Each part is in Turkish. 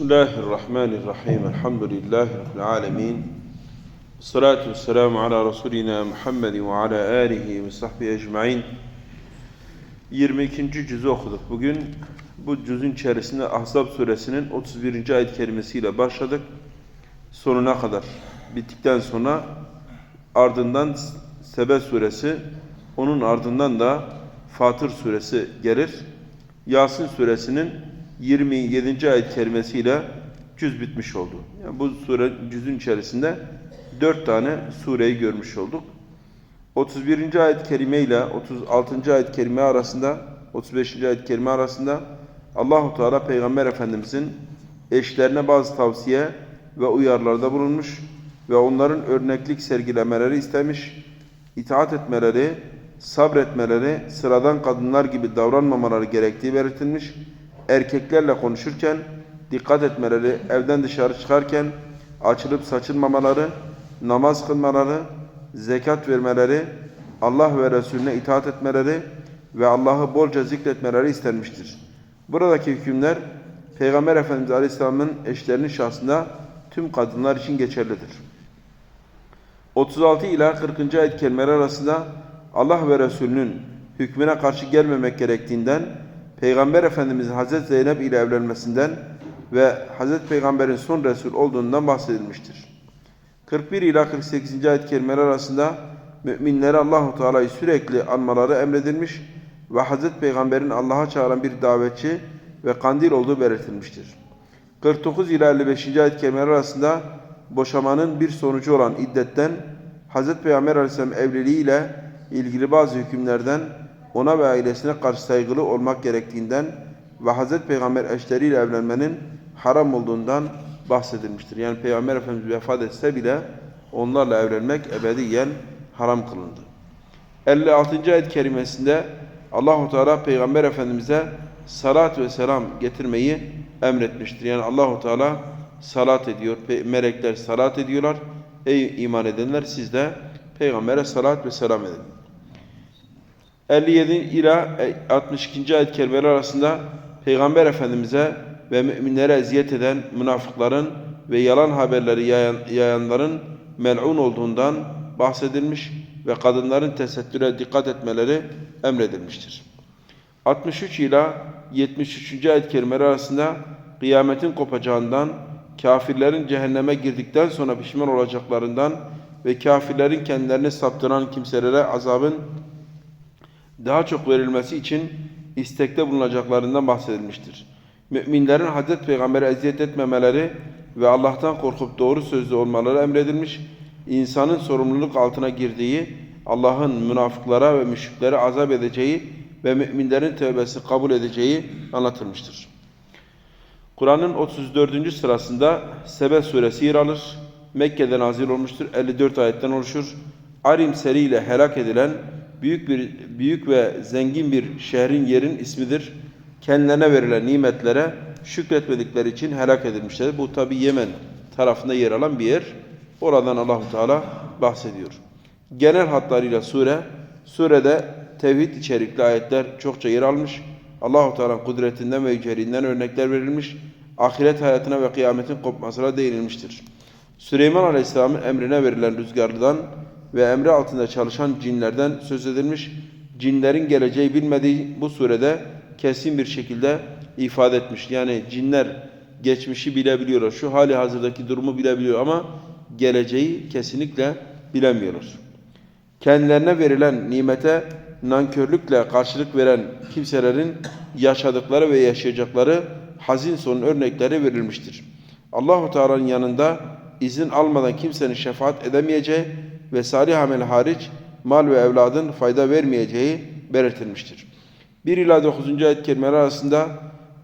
Bismillahirrahmanirrahim. Elhamdülillahi Rabbil alemin. Salatu vesselamu ala Resulina Muhammedin ve ala alihi ve sahbihi ecmain. 22. cüzü okuduk. Bugün bu cüzün içerisinde Ahzab suresinin 31. ayet kerimesiyle başladık. Sonuna kadar bittikten sonra ardından Sebe suresi, onun ardından da Fatır suresi gelir. Yasin suresinin 27. ayet kerimesiyle cüz bitmiş oldu. Yani bu sure cüzün içerisinde 4 tane sureyi görmüş olduk. 31. ayet kerime ile 36. ayet kerime arasında 35. ayet kerime arasında Allahu Teala Peygamber Efendimizin eşlerine bazı tavsiye ve uyarılarda bulunmuş ve onların örneklik sergilemeleri istemiş, itaat etmeleri, sabretmeleri, sıradan kadınlar gibi davranmamaları gerektiği belirtilmiş. Erkeklerle konuşurken dikkat etmeleri, evden dışarı çıkarken açılıp saçılmamaları, namaz kılmaları, zekat vermeleri, Allah ve Resulüne itaat etmeleri ve Allah'ı bolca zikretmeleri istenmiştir. Buradaki hükümler Peygamber Efendimiz Aleyhisselam'ın eşlerinin şahsında tüm kadınlar için geçerlidir. 36 ila 40. ayet kelimeleri arasında Allah ve Resulünün hükmüne karşı gelmemek gerektiğinden, Peygamber Efendimizin Hazreti Zeynep ile evlenmesinden ve Hazreti Peygamber'in son Resul olduğundan bahsedilmiştir. 41 ila 48. ayet kelimeleri arasında müminlere Allahu Teala'yı sürekli anmaları emredilmiş ve Hazreti Peygamber'in Allah'a çağıran bir davetçi ve kandil olduğu belirtilmiştir. 49 ila 55. ayet kelimeleri arasında boşamanın bir sonucu olan iddetten Hazreti Peygamber Aleyhisselam evliliğiyle ilgili bazı hükümlerden ona ve ailesine karşı saygılı olmak gerektiğinden ve Hazreti Peygamber eşleriyle evlenmenin haram olduğundan bahsedilmiştir. Yani Peygamber Efendimiz vefat etse bile onlarla evlenmek ebediyen haram kılındı. 56. ayet kerimesinde Allahu Teala Peygamber Efendimize salat ve selam getirmeyi emretmiştir. Yani Allahu Teala salat ediyor, melekler salat ediyorlar. Ey iman edenler siz de peygambere salat ve selam edin. 57 ila 62. ayet kelimeleri arasında Peygamber Efendimiz'e ve müminlere eziyet eden münafıkların ve yalan haberleri yayan, yayanların mel'un olduğundan bahsedilmiş ve kadınların tesettüre dikkat etmeleri emredilmiştir. 63 ila 73. ayet kelimeleri arasında kıyametin kopacağından, kafirlerin cehenneme girdikten sonra pişman olacaklarından ve kafirlerin kendilerini saptıran kimselere azabın daha çok verilmesi için istekte bulunacaklarından bahsedilmiştir. Müminlerin Hazreti Peygamber'e eziyet etmemeleri ve Allah'tan korkup doğru sözlü olmaları emredilmiş, insanın sorumluluk altına girdiği, Allah'ın münafıklara ve müşriklere azap edeceği ve müminlerin tövbesi kabul edeceği anlatılmıştır. Kur'an'ın 34. sırasında Sebe suresi yer alır. Mekke'de nazil olmuştur. 54 ayetten oluşur. Arim seriyle helak edilen büyük bir büyük ve zengin bir şehrin yerin ismidir. Kendilerine verilen nimetlere şükretmedikleri için helak edilmişler. Bu tabi Yemen tarafında yer alan bir yer. Oradan Allahu Teala bahsediyor. Genel hatlarıyla sure, surede tevhid içerikli ayetler çokça yer almış. Allahu Teala kudretinden ve yüceliğinden örnekler verilmiş. Ahiret hayatına ve kıyametin kopmasına değinilmiştir. Süleyman Aleyhisselam'ın emrine verilen rüzgardan ve emri altında çalışan cinlerden söz edilmiş. Cinlerin geleceği bilmediği bu surede kesin bir şekilde ifade etmiş. Yani cinler geçmişi bilebiliyorlar. Şu hali hazırdaki durumu bilebiliyor ama geleceği kesinlikle bilemiyorlar. Kendilerine verilen nimete nankörlükle karşılık veren kimselerin yaşadıkları ve yaşayacakları hazin son örnekleri verilmiştir. Allahu Teala'nın yanında izin almadan kimsenin şefaat edemeyeceği ve salih amel hariç mal ve evladın fayda vermeyeceği belirtilmiştir. 1 ila 9. ayet kelimeleri arasında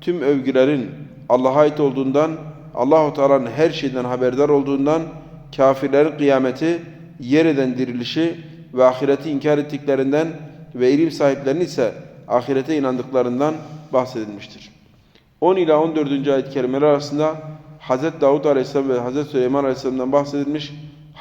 tüm övgülerin Allah'a ait olduğundan, Allahu Teala'nın her şeyden haberdar olduğundan, kafirlerin kıyameti, yereden dirilişi ve ahireti inkar ettiklerinden ve ilim sahiplerinin ise ahirete inandıklarından bahsedilmiştir. 10 ila 14. ayet kelimeleri arasında Hz. Davud Aleyhisselam ve Hz. Süleyman Aleyhisselam'dan bahsedilmiş.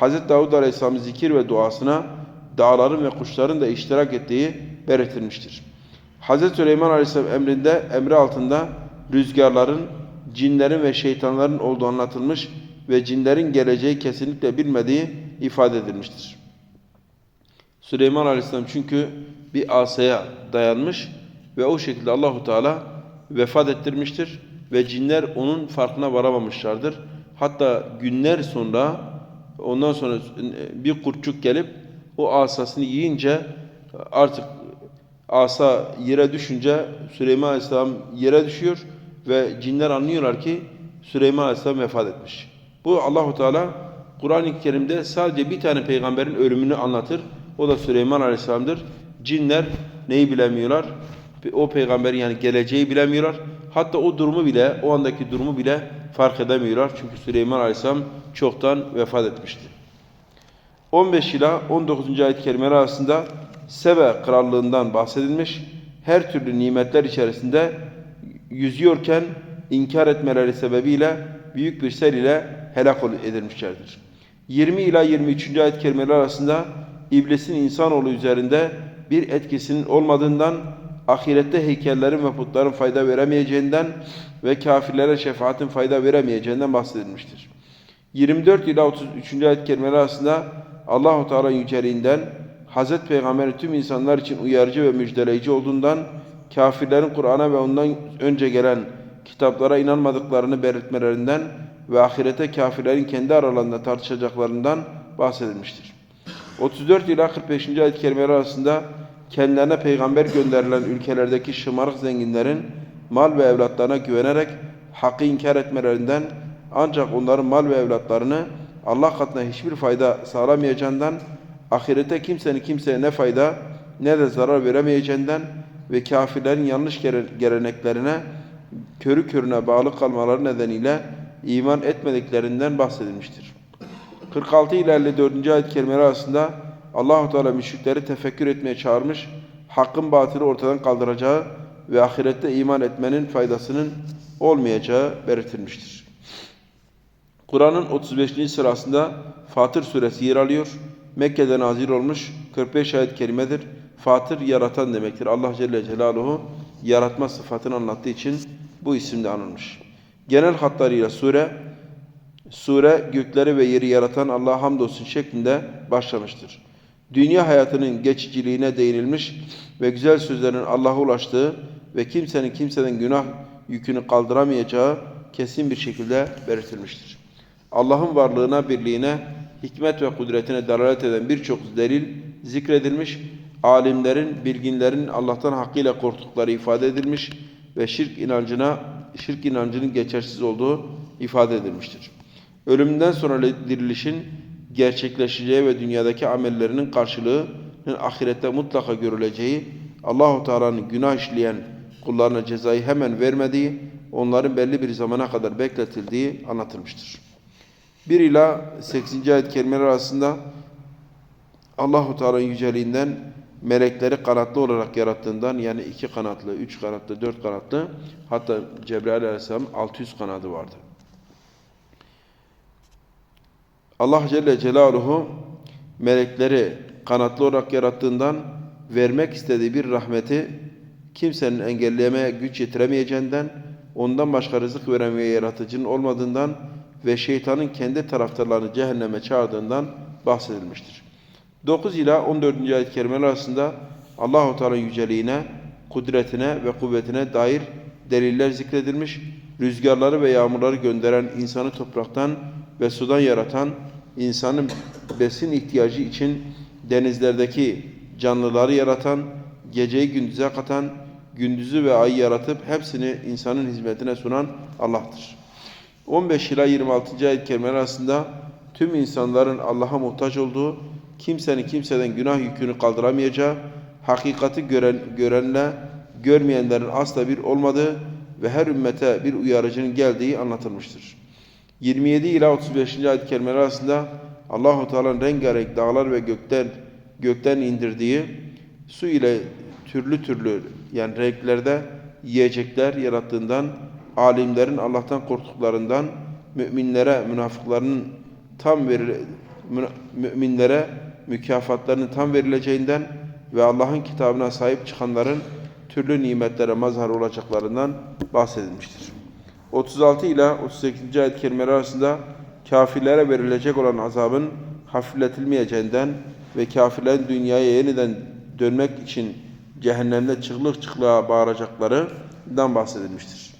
Hz. Davud Aleyhisselam'ın zikir ve duasına dağların ve kuşların da iştirak ettiği belirtilmiştir. Hz. Süleyman Aleyhisselam emrinde, emri altında rüzgarların, cinlerin ve şeytanların olduğu anlatılmış ve cinlerin geleceği kesinlikle bilmediği ifade edilmiştir. Süleyman Aleyhisselam çünkü bir asaya dayanmış ve o şekilde Allahu Teala vefat ettirmiştir ve cinler onun farkına varamamışlardır. Hatta günler sonra ondan sonra bir kurtçuk gelip o asasını yiyince artık asa yere düşünce Süleyman Aleyhisselam yere düşüyor ve cinler anlıyorlar ki Süleyman Aleyhisselam vefat etmiş. Bu Allahu Teala Kur'an-ı Kerim'de sadece bir tane peygamberin ölümünü anlatır. O da Süleyman Aleyhisselam'dır. Cinler neyi bilemiyorlar? O peygamberin yani geleceği bilemiyorlar. Hatta o durumu bile, o andaki durumu bile fark edemiyorlar. Çünkü Süleyman Aleyhisselam çoktan vefat etmişti. 15 ila 19. ayet-i kerimeler arasında Sebe krallığından bahsedilmiş. Her türlü nimetler içerisinde yüzüyorken inkar etmeleri sebebiyle büyük bir sel ile helak edilmişlerdir. 20 ila 23. ayet-i kerimeler arasında iblisin insanoğlu üzerinde bir etkisinin olmadığından, ahirette heykellerin ve putların fayda veremeyeceğinden ve kafirlere şefaatin fayda veremeyeceğinden bahsedilmiştir. 24 ila 33. ayet-i kerimeler arasında Allahu Teala yüceliğinden Hazreti Peygamber'in tüm insanlar için uyarıcı ve müjdeleyici olduğundan, kafirlerin Kur'an'a ve ondan önce gelen kitaplara inanmadıklarını belirtmelerinden ve ahirete kafirlerin kendi aralarında tartışacaklarından bahsedilmiştir. 34 ila 45. ayet-i kerimeler arasında kendilerine peygamber gönderilen ülkelerdeki şımarık zenginlerin mal ve evlatlarına güvenerek hakkı inkar etmelerinden ancak onların mal ve evlatlarını Allah katına hiçbir fayda sağlamayacağından, ahirete kimsenin kimseye ne fayda ne de zarar veremeyeceğinden ve kafirlerin yanlış geleneklerine körü körüne bağlı kalmaları nedeniyle iman etmediklerinden bahsedilmiştir. 46 ile 54. ayet kelimeleri arasında Allahu Teala müşrikleri tefekkür etmeye çağırmış, hakkın batılı ortadan kaldıracağı ve ahirette iman etmenin faydasının olmayacağı belirtilmiştir. Kur'an'ın 35. sırasında Fatır suresi yer alıyor. Mekke'de nazil olmuş 45 ayet kelimedir. Fatır yaratan demektir. Allah Celle Celaluhu yaratma sıfatını anlattığı için bu isimde anılmış. Genel hatlarıyla sure Sure gökleri ve yeri yaratan Allah'a hamdolsun şeklinde başlamıştır. Dünya hayatının geçiciliğine değinilmiş ve güzel sözlerin Allah'a ulaştığı ve kimsenin kimseden günah yükünü kaldıramayacağı kesin bir şekilde belirtilmiştir. Allah'ın varlığına, birliğine, hikmet ve kudretine dalalet eden birçok delil zikredilmiş, alimlerin, bilginlerin Allah'tan hakkıyla korktukları ifade edilmiş ve şirk inancına, şirk inancının geçersiz olduğu ifade edilmiştir. Ölümünden sonra dirilişin gerçekleşeceği ve dünyadaki amellerinin karşılığının ahirette mutlaka görüleceği, Allahu Teala'nın günah işleyen kullarına cezayı hemen vermediği, onların belli bir zamana kadar bekletildiği anlatılmıştır. 1 ila 8. ayet kelimeler arasında Allahu Teala'nın yüceliğinden melekleri kanatlı olarak yarattığından yani iki kanatlı, üç kanatlı, dört kanatlı hatta Cebrail Aleyhisselam 600 kanadı vardı. Allah Celle Celaluhu melekleri kanatlı olarak yarattığından vermek istediği bir rahmeti kimsenin engelleyemeye güç yetiremeyeceğinden, ondan başka rızık veren ve yaratıcının olmadığından ve şeytanın kendi taraftarlarını cehenneme çağırdığından bahsedilmiştir. 9 ila 14. ayet-i kerimeler arasında Allahu Teala'nın yüceliğine, kudretine ve kuvvetine dair deliller zikredilmiş, rüzgarları ve yağmurları gönderen, insanı topraktan ve sudan yaratan, insanın besin ihtiyacı için denizlerdeki canlıları yaratan, geceyi gündüze katan, gündüzü ve ayı yaratıp hepsini insanın hizmetine sunan Allah'tır. 15 ila 26. ayet kerimeler arasında tüm insanların Allah'a muhtaç olduğu, kimsenin kimseden günah yükünü kaldıramayacağı, hakikati gören, görenle görmeyenlerin asla bir olmadığı ve her ümmete bir uyarıcının geldiği anlatılmıştır. 27 ila 35. ayet kelimeler arasında Allahu Teala'nın rengarenk dağlar ve gökten gökten indirdiği su ile türlü türlü yani renklerde yiyecekler yarattığından alimlerin Allah'tan korktuklarından müminlere münafıkların tam veril müminlere mükafatlarının tam verileceğinden ve Allah'ın kitabına sahip çıkanların türlü nimetlere mazhar olacaklarından bahsedilmiştir. 36 ile 38. ayet kelimeleri arasında kafirlere verilecek olan azabın hafifletilmeyeceğinden ve kafirlerin dünyaya yeniden dönmek için cehennemde çıklık çıklığa bağıracaklarından bahsedilmiştir.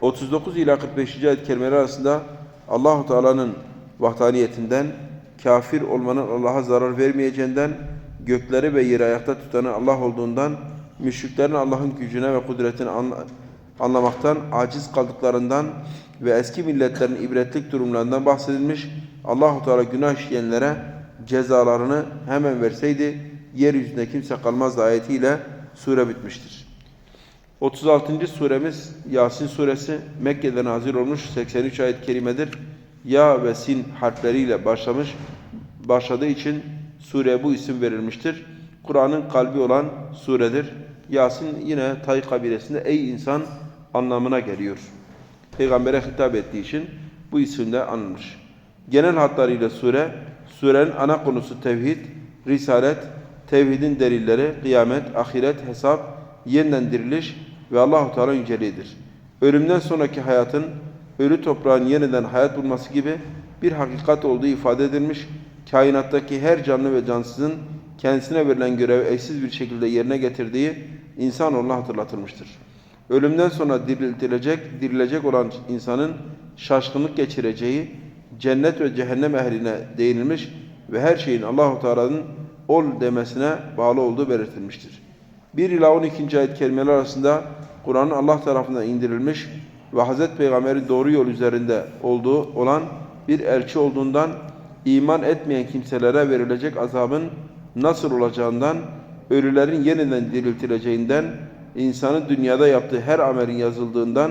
39 ila 45. ayet kelimeleri arasında Allahu Teala'nın vahdaniyetinden, kafir olmanın Allah'a zarar vermeyeceğinden, gökleri ve yeri ayakta tutanın Allah olduğundan, müşriklerin Allah'ın gücüne ve kudretini anla- anlamaktan aciz kaldıklarından ve eski milletlerin ibretlik durumlarından bahsedilmiş. Allahu Teala günah işleyenlere cezalarını hemen verseydi yeryüzünde kimse kalmazdı ayetiyle sure bitmiştir. 36. suremiz Yasin suresi Mekke'de nazil olmuş 83 ayet kerimedir. Ya ve sin harfleriyle başlamış başladığı için sureye bu isim verilmiştir. Kur'an'ın kalbi olan suredir. Yasin yine Tay kabilesinde ey insan anlamına geliyor. Peygamber'e hitap ettiği için bu isimle anılmış. Genel hatlarıyla sure, surenin ana konusu tevhid, risalet, tevhidin delilleri, kıyamet, ahiret, hesap, yeniden diriliş ve Allahu Teala yüceliğidir. Ölümden sonraki hayatın ölü toprağın yeniden hayat bulması gibi bir hakikat olduğu ifade edilmiş. Kainattaki her canlı ve cansızın kendisine verilen görevi eşsiz bir şekilde yerine getirdiği insanoğluna hatırlatılmıştır. Ölümden sonra diriltilecek, dirilecek olan insanın şaşkınlık geçireceği cennet ve cehennem ehline değinilmiş ve her şeyin Allahu Teala'nın ol demesine bağlı olduğu belirtilmiştir. 1 ila 12. ayet kelimeler arasında Kur'an'ın Allah tarafından indirilmiş ve Hazreti Peygamber'in doğru yol üzerinde olduğu olan bir elçi olduğundan iman etmeyen kimselere verilecek azabın nasıl olacağından, ölülerin yeniden diriltileceğinden, insanın dünyada yaptığı her amelin yazıldığından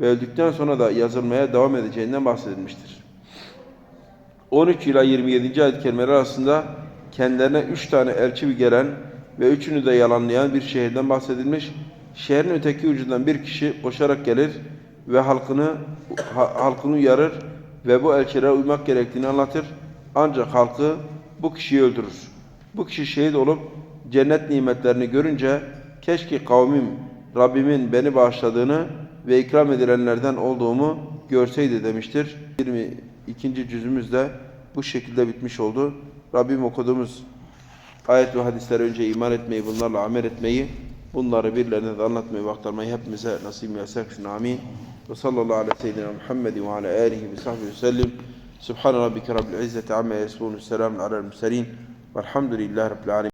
ve öldükten sonra da yazılmaya devam edeceğinden bahsedilmiştir. 13 ila 27. ayet kelimeleri arasında kendilerine üç tane elçi gelen ve üçünü de yalanlayan bir şehirden bahsedilmiş. Şehrin öteki ucundan bir kişi koşarak gelir ve halkını ha- halkını uyarır ve bu elçilere uymak gerektiğini anlatır. Ancak halkı bu kişiyi öldürür. Bu kişi şehit olup cennet nimetlerini görünce keşke kavmim Rabbimin beni bağışladığını ve ikram edilenlerden olduğumu görseydi demiştir. 22. cüzümüz de bu şekilde bitmiş oldu. Rabbim okuduğumuz ayet ve hadislere önce iman etmeyi, bunlarla amel etmeyi, bunları birilerine de anlatmayı ve aktarmayı hepimize nasip etsin. Amin. Ve sallallahu ala seyyidina Muhammed ve ala alihi ve sahbihi ve sellem. Subhan rabbike rabbil izzeti amma yasifun. Selamun alel murselin. Velhamdülillahi rabbil alemin.